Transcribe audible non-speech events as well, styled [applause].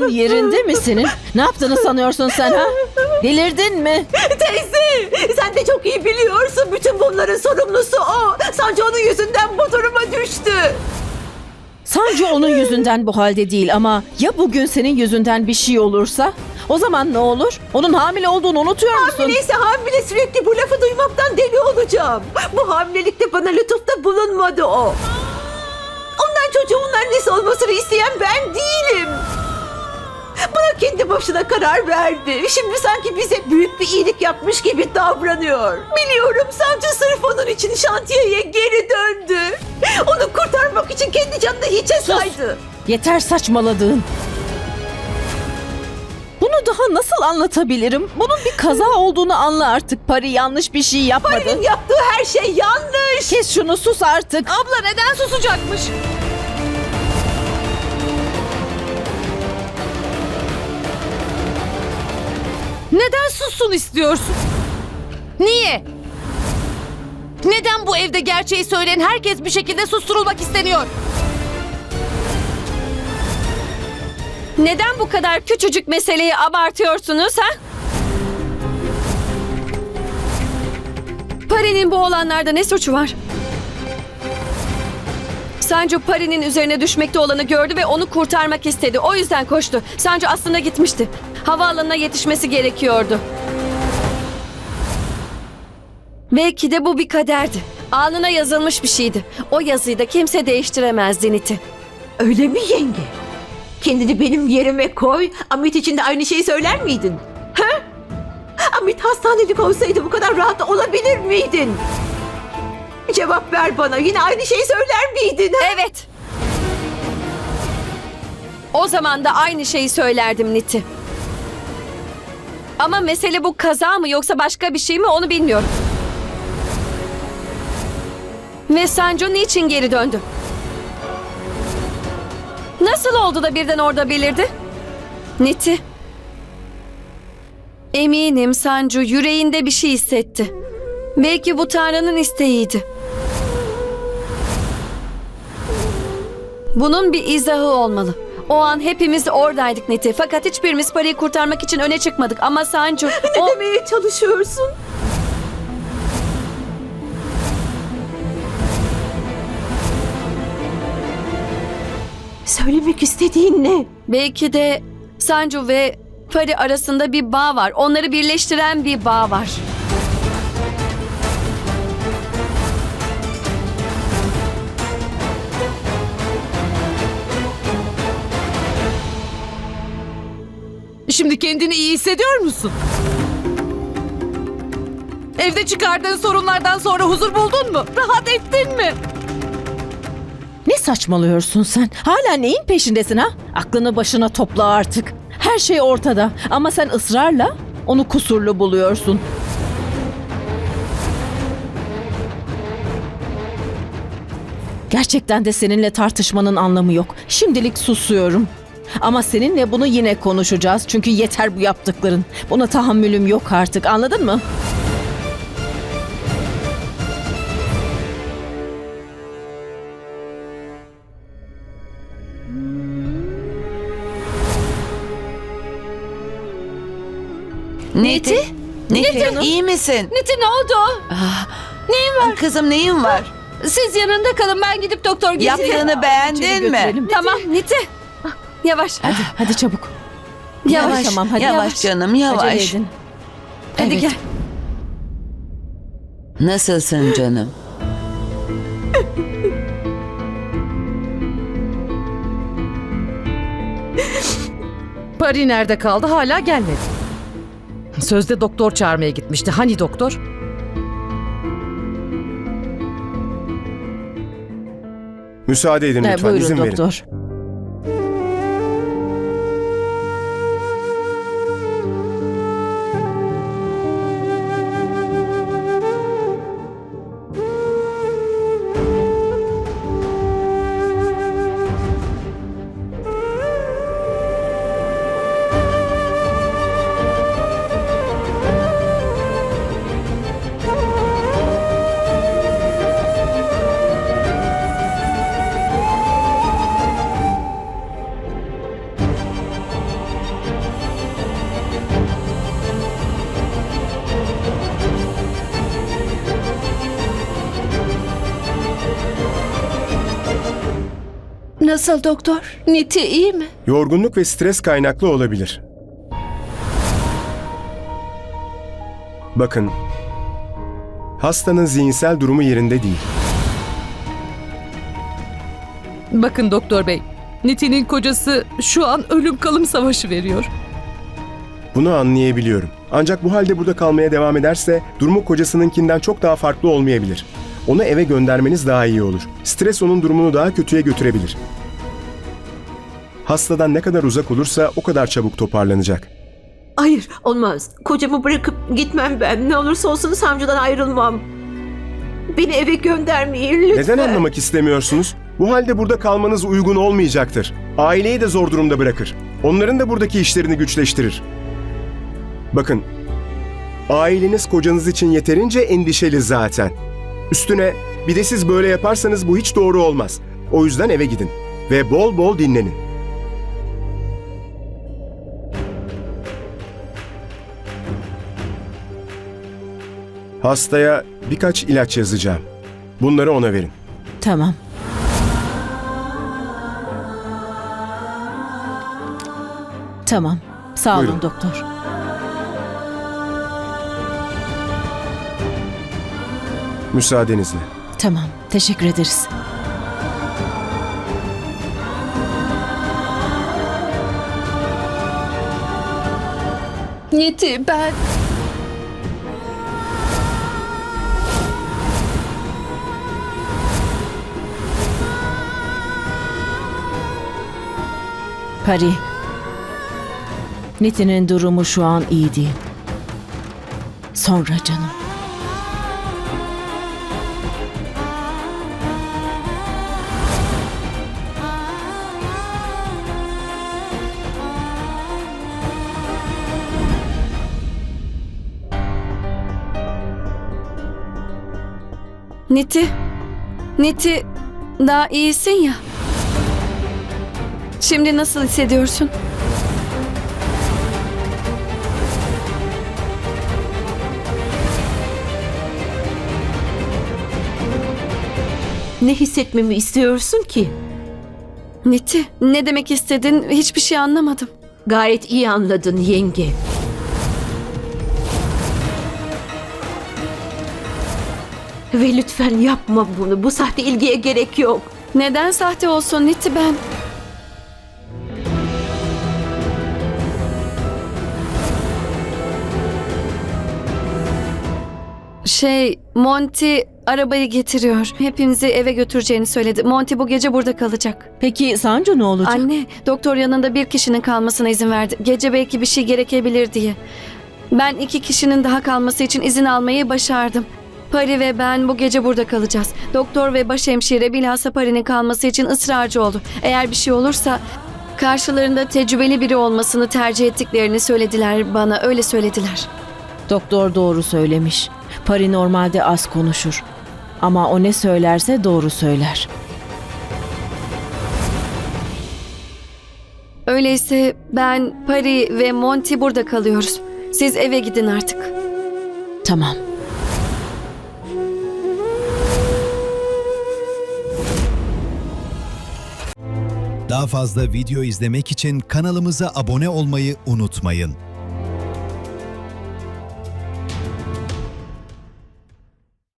Aklın yerinde mi senin? Ne yaptığını sanıyorsun sen ha? Delirdin mi? Teyze sen de çok iyi biliyorsun bütün bunların sorumlusu o. Sancı onun yüzünden bu duruma düştü. Sancı onun yüzünden bu halde değil ama ya bugün senin yüzünden bir şey olursa? O zaman ne olur? Onun hamile olduğunu unutuyor musun? Hamileyse hamile sürekli bu lafı duymaktan deli olacağım. Bu hamilelikte bana lütufta bulunmadı o. Ondan çocuğumun annesi olmasını isteyen ben değilim. Buna kendi başına karar verdi. Şimdi sanki bize büyük bir iyilik yapmış gibi davranıyor. Biliyorum Sancı sırf onun için şantiyeye geri döndü. Onu kurtarmak için kendi canını hiçe saydı. Yeter saçmaladığın. Bunu daha nasıl anlatabilirim? Bunun bir kaza [laughs] olduğunu anla artık. Pari yanlış bir şey yapmadı. Pari'nin yaptığı her şey yanlış. Kes şunu sus artık. Abla neden susacakmış? Neden sussun istiyorsun? Niye? Neden bu evde gerçeği söyleyen herkes bir şekilde susturulmak isteniyor? Neden bu kadar küçücük meseleyi abartıyorsunuz ha? Pari'nin bu olanlarda ne suçu var? Sancu Pari'nin üzerine düşmekte olanı gördü ve onu kurtarmak istedi. O yüzden koştu. Sancu aslında gitmişti. Havaalanına yetişmesi gerekiyordu. Belki de bu bir kaderdi. Alnına yazılmış bir şeydi. O yazıyı da kimse değiştiremezdi Niti. Öyle mi yenge? Kendini benim yerime koy. Amit için de aynı şeyi söyler miydin? Ha? Amit hastanelik olsaydı bu kadar rahat olabilir miydin? Cevap ver bana. Yine aynı şeyi söyler miydin? ha? Evet. O zaman da aynı şeyi söylerdim Niti. Ama mesele bu kaza mı yoksa başka bir şey mi onu bilmiyorum. Ve Sancu niçin geri döndü? Nasıl oldu da birden orada belirdi? Niti. Eminim Sancu yüreğinde bir şey hissetti. Belki bu Tanrı'nın isteğiydi. Bunun bir izahı olmalı. O an hepimiz oradaydık Neti. Fakat hiçbirimiz parayı kurtarmak için öne çıkmadık. Ama Sancu [laughs] Ne o... demeye çalışıyorsun? Söylemek istediğin ne? Belki de Sancu ve Pari arasında bir bağ var. Onları birleştiren bir bağ var. Şimdi kendini iyi hissediyor musun? Evde çıkardığın sorunlardan sonra huzur buldun mu? Rahat ettin mi? Ne saçmalıyorsun sen? Hala neyin peşindesin ha? Aklını başına topla artık. Her şey ortada ama sen ısrarla onu kusurlu buluyorsun. Gerçekten de seninle tartışmanın anlamı yok. Şimdilik susuyorum. Ama seninle bunu yine konuşacağız. Çünkü yeter bu yaptıkların. Buna tahammülüm yok artık. Anladın mı? Neti? Neti, iyi misin? Neti ne oldu? Neyin var? Kızım neyin var? Siz yanında kalın ben gidip doktor getireyim. Yaptığını beğendin mi? Tamam Niti. Yavaş. Hadi, hadi çabuk. Yavaş. Tamam, hadi yavaş, yavaş. canım Acele yavaş. edin. Hadi Evet. gel. Nasılsın canım? Pari nerede kaldı hala gelmedi. Sözde doktor çağırmaya gitmişti. Hani doktor? Müsaade edin Ee, lütfen, buyurun izin verin. Nasıl doktor? Niti iyi mi? Yorgunluk ve stres kaynaklı olabilir. Bakın, hastanın zihinsel durumu yerinde değil. Bakın doktor bey. Niti'nin kocası şu an ölüm kalım savaşı veriyor. Bunu anlayabiliyorum. Ancak bu halde burada kalmaya devam ederse durumu kocasınınkinden çok daha farklı olmayabilir. Onu eve göndermeniz daha iyi olur. Stres onun durumunu daha kötüye götürebilir. Hastadan ne kadar uzak olursa o kadar çabuk toparlanacak. Hayır olmaz. Kocamı bırakıp gitmem ben. Ne olursa olsun savcıdan ayrılmam. Beni eve göndermeyin lütfen. Neden anlamak istemiyorsunuz? Bu halde burada kalmanız uygun olmayacaktır. Aileyi de zor durumda bırakır. Onların da buradaki işlerini güçleştirir. Bakın, aileniz kocanız için yeterince endişeli zaten. Üstüne bir de siz böyle yaparsanız bu hiç doğru olmaz. O yüzden eve gidin ve bol bol dinlenin. Hastaya birkaç ilaç yazacağım. Bunları ona verin. Tamam. Tamam. Sağ olun Buyurun. doktor. Müsaadenizle. Tamam. Teşekkür ederiz. Niti ben... Pari. Nitin'in durumu şu an iyi değil. Sonra canım. Niti, Niti daha iyisin ya. Şimdi nasıl hissediyorsun? Ne hissetmemi istiyorsun ki? Niti, ne demek istedin hiçbir şey anlamadım. Gayet iyi anladın yenge. Ve lütfen yapma bunu. Bu sahte ilgiye gerek yok. Neden sahte olsun Niti ben? Şey, Monty arabayı getiriyor. Hepinizi eve götüreceğini söyledi. Monty bu gece burada kalacak. Peki Sancu ne olacak? Anne, doktor yanında bir kişinin kalmasına izin verdi. Gece belki bir şey gerekebilir diye. Ben iki kişinin daha kalması için izin almayı başardım. Pari ve ben bu gece burada kalacağız. Doktor ve başhemşire bilhassa Pari'nin kalması için ısrarcı oldu. Eğer bir şey olursa karşılarında tecrübeli biri olmasını tercih ettiklerini söylediler bana. Öyle söylediler. Doktor doğru söylemiş. Pari normalde az konuşur. Ama o ne söylerse doğru söyler. Öyleyse ben, Pari ve Monty burada kalıyoruz. Siz eve gidin artık. Tamam. Daha fazla video izlemek için kanalımıza abone olmayı unutmayın.